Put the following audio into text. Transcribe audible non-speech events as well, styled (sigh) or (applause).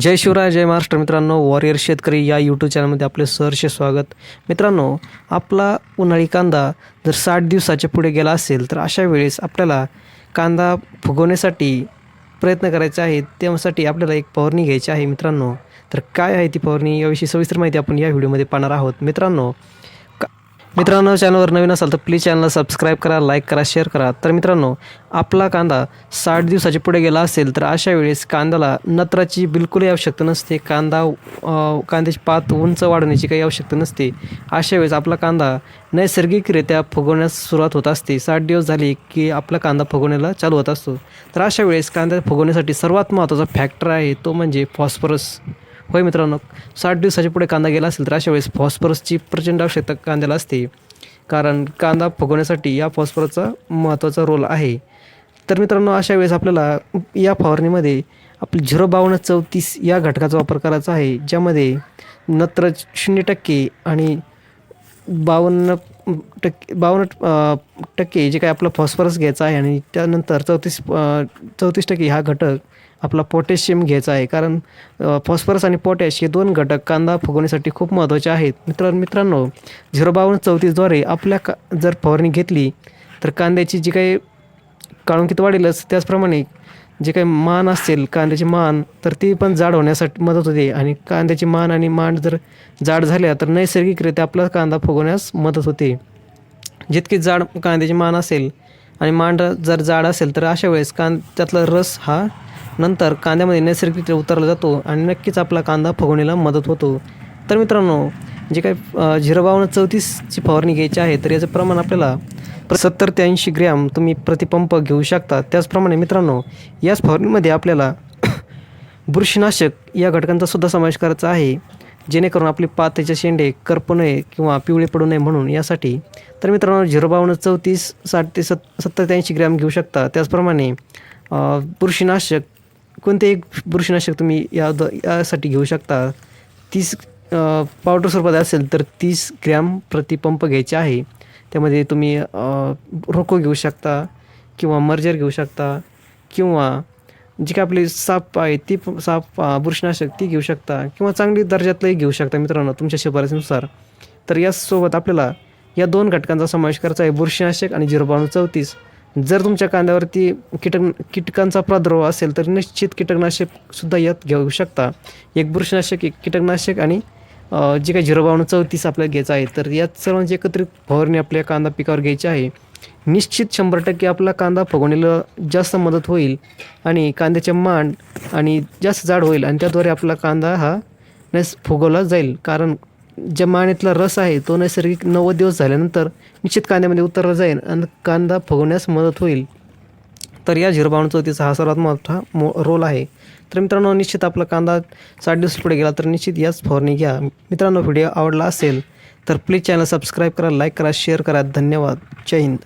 जय शिवराय जय महाराष्ट्र मित्रांनो. वॉरियर शेतकरी या यूट्यूब चॅनलमध्ये आपले सहर्ष स्वागत. मित्रांनो आपला उन्हाळी कांदा जर साठ दिवसाच्या पुढे गेला असेल तर अशा वेळेस आपल्याला कांदा फुगवण्यासाठी प्रयत्न करायचे आहेत. त्यासाठी आपल्याला एक फवारणी घ्यायची आहे मित्रांनो. तर काय आहे ती फवारणी याविषयी सविस्तर माहिती आपण या व्हिडिओमध्ये पाहणार आहोत. मित्रांनो मित्रांनो चॅनलवर नवीन असाल तर प्लीज चॅनलला सबस्क्राईब करा लाईक करा शेअर करा. तर मित्रांनो आपला कांदा साठ दिवसाच्या पुढे गेला असेल तर अशा वेळेस कांद्याला नत्राची बिलकुलही आवश्यकता नसते. कांदा कांद्याची पात उंच वाढवण्याची काही आवश्यकता नसते. अशा वेळेस आपला कांदा नैसर्गिकरित्या फुगवण्यास सुरुवात होत असते. साठ दिवस झाले की आपला कांदा फुगवण्याला चालू होत असतो. तर अशा वेळेस कांदा फुगवण्यासाठी सर्वात महत्त्वाचा फॅक्टर आहे तो म्हणजे फॉस्फरस होय मित्रांनो साठ दिवसाच्या पुढे कांदा गेला असेल तर अशा वेळेस फॉस्फरसची प्रचंड आवश्यकता कांद्याला असते. कारण कांदा फुगवण्यासाठी या फॉस्फरसचा महत्त्वाचा रोल आहे. तर मित्रांनो अशा वेळेस आपल्याला या फवारणीमध्ये आपली झिरो बावन्न चौतीस या घटकाचा वापर करायचा आहे ज्यामध्ये नत्र शून्य टक्के आणि बावन्न टक्के बावन्न टक्के जे काही आपलं फॉस्फरस घ्यायचं आहे आणि त्यानंतर चौतीस चौतीस टक्के हा घटक आपला पोटॅशियम घ्यायचा आहे. कारण फॉस्फरस आणि पोटॅश हे दोन घटक कांदा फुगवण्यासाठी खूप महत्त्वाचे आहेत. मित्र मित्रांनो झिरो बावन्न चौतीसद्वारे आपल्या का जर फवारणी घेतली तर कांद्याची जी काही काळुंकीत वाढेलच त्याचप्रमाणे जे काही मान असेल कांद्याची मान तर ती पण जाड होण्यासाठी मदत होते. आणि कांद्याची मान आणि मांड जर जाड झाल्या तर नैसर्गिकरित्या आपला कांदा फुगवण्यास मदत होते. जितकी जाड कांद्याची मान असेल आणि मांड जर जाड असेल तर अशा वेळेस कां त्यातला रस हा नंतर कांद्यामध्ये नैसर्गिकरित्या उतरला जातो आणि नक्कीच आपला कांदा फुगवण्याला मदत होतो. तर मित्रांनो जे काही झिरो बावन्न चौतीसची फवारणी घ्यायची आहे तर याचं प्रमाण आपल्याला सत्तर ते ऐंशी ग्रॅम तुम्ही प्रतिपंप घेऊ शकता. त्याचप्रमाणे मित्रांनो याच फवारणीमध्ये आपल्याला (coughs) बुरशीनाशक या घटकांचा सुद्धा समावेश करायचा आहे. जेणेकरून आपली पातेचे शेंडे करपू नये किंवा पिवळे पडू नये म्हणून यासाठी. तर मित्रांनो झिरो बावन्न चौतीस साठ ते सत् सत्तर ते ऐंशी ग्रॅम घेऊ शकता. त्याचप्रमाणे बुरशीनाशक कोणते एक बुरशीनाशक तुम्ही या द यासाठी घेऊ शकता. तीस पावडर स्वरूपात असेल तर तीस ग्रॅम प्रतिपंप घ्यायचे आहे. त्यामध्ये तुम्ही रोको घेऊ शकता किंवा मर्जर घेऊ शकता किंवा जी काय आपली साप आहे ती साप बुरशीनाशक ती घेऊ शकता किंवा चांगली दर्जातलंही घेऊ शकता मित्रांनो तुमच्या शिफारसीनुसार तर यासोबत आपल्याला या दोन घटकांचा समावेश करायचा आहे. बुरशीनाशक आणि झिरो बाणू चौतीस. जर तुमच्या कांद्यावरती कीटक कीटकांचा प्रादुर्भाव असेल तर निश्चित कीटकनाशक सुद्धा यात घेऊ शकता. एक बुरशीनाशक एक कीटकनाशक आणि जे काही झिरो बावन्न चौतीस आपल्याला घ्यायचं आहे तर यात सर्वांची एकत्रित फवारणी आपल्या कांदा पिकावर घ्यायची आहे. निश्चित शंभर टक्के आपला कांदा फुगवणीला जास्त मदत होईल आणि कांद्याचे मांड आणि जास्त जाड होईल आणि त्याद्वारे आपला कांदा हा नस फुगवला जाईल. कारण ज्या मानेतला रस आहे तो नैसर्गिक नव्वद दिवस झाल्यानंतर निश्चित कांद्यामध्ये उतरला जाईल आणि कांदा फुगवण्यास मदत होईल. तर या झिरो तिचा हा सर्वात मोठा मो रोल आहे. तर मित्रांनो निश्चित आपला कांदा साठ दिवस पुढे गेला तर निश्चित याच फवारणी घ्या. मित्रांनो व्हिडिओ आवडला असेल तर प्लीज चॅनल सबस्क्राईब करा लाईक करा शेअर करा. धन्यवाद. जय हिंद.